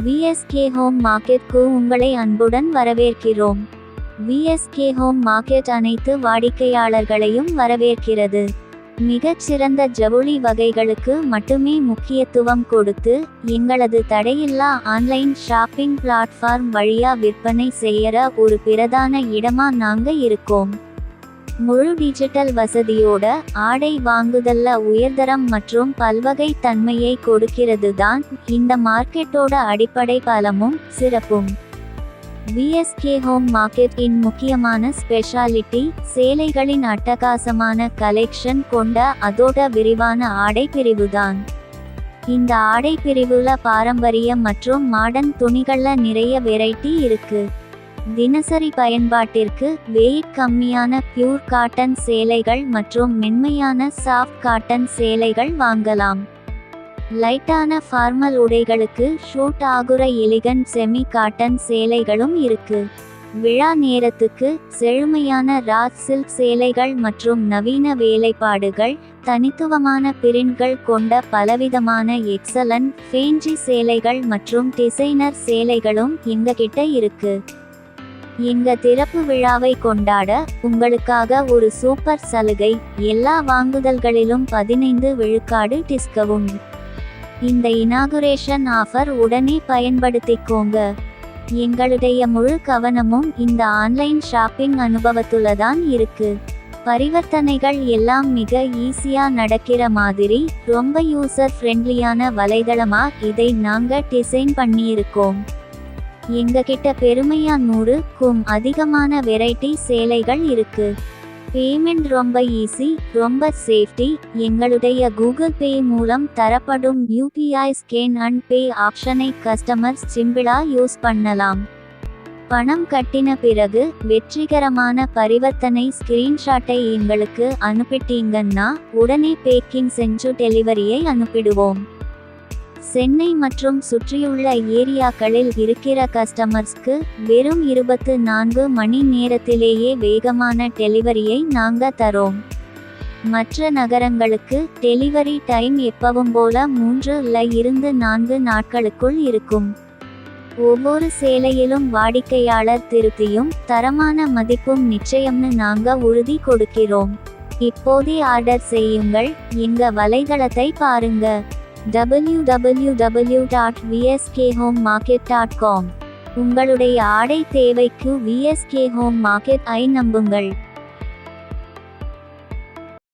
VSK home மார்க்கெட்க்கு உங்களை அன்புடன் வரவேற்கிறோம். விஎஸ்கே ஹோம் மார்க்கெட் அனைத்து வாடிக்கையாளர்களையும் வரவேற்கிறது. மிகச்சிறந்த ஜவுளி வகைகளுக்கு மட்டுமே முக்கியத்துவம் கொடுத்து எங்களது தடையில்லா ஆன்லைன் ஷாப்பிங் பிளாட்ஃபார்ம் வழியா விற்பனை செய்யற ஒரு பிரதான இடமா நாங்க இருக்கோம். முழு டிஜிட்டல் வசதியோட ஆடை வாங்குதல்ல உயர்தரம் மற்றும் பல்வகை தன்மையை கொடுக்கிறது தான் இந்த மார்க்கெட்டோட அடிப்படை பலமும் சிறப்பும். விஎஸ்கே ஹோம் மார்க்கெட்டின் முக்கியமான ஸ்பெஷாலிட்டி சேலைகளின் அட்டகாசமான கலெக்ஷன் கொண்ட அதோட விரிவான ஆடை பிரிவுதான். இந்த ஆடை பிரிவுல பாரம்பரிய மற்றும் மாடர்ன் துணிகள்ல நிறைய வெரைட்டி இருக்கு. தினசரி பயன்பாட்டிற்கு வெயிட் கம்மியான பியூர் காட்டன் சேலைகள் மற்றும் மென்மையான சாஃப்ட் காட்டன் சேலைகள் வாங்கலாம். லைட்டான ஃபார்மல் உடைகளுக்கு ஷூட் ஆகுற எலிகன் செமி காட்டன் சேலைகளும் இருக்கு. விழா நேரத்துக்கு செழுமையான ராஜ் சில்க் சேலைகள் மற்றும் நவீன வேலைப்பாடுகள் தனித்துவமான பிரிண்ட்கள் கொண்ட பலவிதமான எக்ஸலன்ட் ஃபேஞ்சி சேலைகள் மற்றும் டிசைனர் சேலைகளும் எங்ககிட்ட இருக்கு. எங்க திறப்பு விழாவை கொண்டாட உங்களுக்காக ஒரு சூப்பர் சலுகை. எல்லா வாங்குதல்களிலும் பதினைந்து விழுக்காடு டிஸ்கவுண்ட். இந்த இனாகுரேஷன் ஆஃபர் உடனே பயன்படுத்திக்கோங்க. எங்களுடைய முழு கவனமும் இந்த ஆன்லைன் ஷாப்பிங் அனுபவத்துல தான் இருக்கு. பரிவர்த்தனைகள் எல்லாம் மிக ஈஸியா நடக்கிற மாதிரி ரொம்ப யூசர் ஃப்ரெண்ட்லியான வலைதளமா இதை நாங்க டிசைன் பண்ணியிருக்கோம். எங்ககிட்ட பெருமையா நூறுக்கும் அதிகமான வெரைட்டி சேலைகள் இருக்கு. பேமெண்ட் ரொம்ப ஈஸி ரொம்ப சேஃப்டி எங்களுடைய கூகுள் பே மூலம் தரப்படும் யூபிஐ ஸ்கேன் அண்ட் பே ஆப்ஷனை கஸ்டமர்ஸ் சிம்பிளா யூஸ் பண்ணலாம். பணம் கட்டின பிறகு வெற்றிகரமான பரிவர்த்தனை ஸ்கிரீன்ஷாட்டை எங்களுக்கு அனுப்பிட்டீங்கன்னா உடனே பேக்கிங் செஞ்சு டெலிவரியை அனுப்பிடுவோம். சென்னை மற்றும் சுற்றியுள்ள ஏரியாக்களில் இருக்கிற கஸ்டமர்ஸ்க்கு வெறும் இருபத்து நான்கு மணி நேரத்திலேயே வேகமான டெலிவரியை நாங்க தரோம். மற்ற நகரங்களுக்கு டெலிவரி டைம் எப்பவும் போல மூன்று ல இருந்து நான்கு நாட்களுக்குள் இருக்கும். ஒவ்வொரு சேலையிலும் வாடிக்கையாளர் திருப்தியும் தரமான மதிப்பும் நிச்சயம்னு நாங்க உறுதி கொடுக்கிறோம். இப்போதே ஆர்டர் செய்யுங்கள். எங்க வலைதளத்தை பாருங்க. www.vskhomemarket.com உங்களுடைய ஆடை தேவைக்கு விஎஸ்கே ஹோம் மார்க்கெட் ஐ நம்புங்கள்.